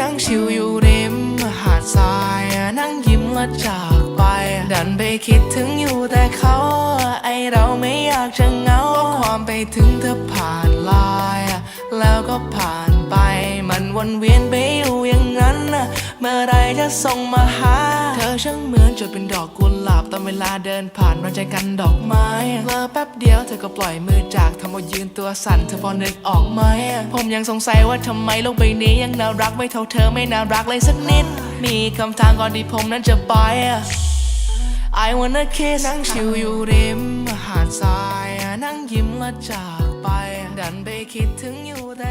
นั่งชิวอยู่ริมหาดทรายนั่งยิ้มและจากไป ดันไปคิดถึงอยู่แต่เขาไอเราไม่อยากจะเหงาความไปถึงเธอผ่านลายแล้วก็ผ่านไปมันวนเวียนไปอยู่อย่างนั้น เมื่อไรจะส่งมาหา อช่างเหมือนจะเป็นดอกกุหลาบตอนเวลาเดินผ่านเราใจกันดอกไม้เลอแป๊บเดียวเธอก็ปล่อยมือจากทำเอายืนตัวสั่นเธอพอนึกออกไหมผมยังสงสัยว่าทำไมโลกใบนี้ยังน่ารักไม่เท่าเธอไม่น่ารักเลยสักนิด มีคำถามก่อนที่ผมนั้นจะไป I wanna kiss นั่งชิวอยู่ริมหาดทราย นั่งยิ้มและจากไป ดันไปคิดถึงอยู่แต่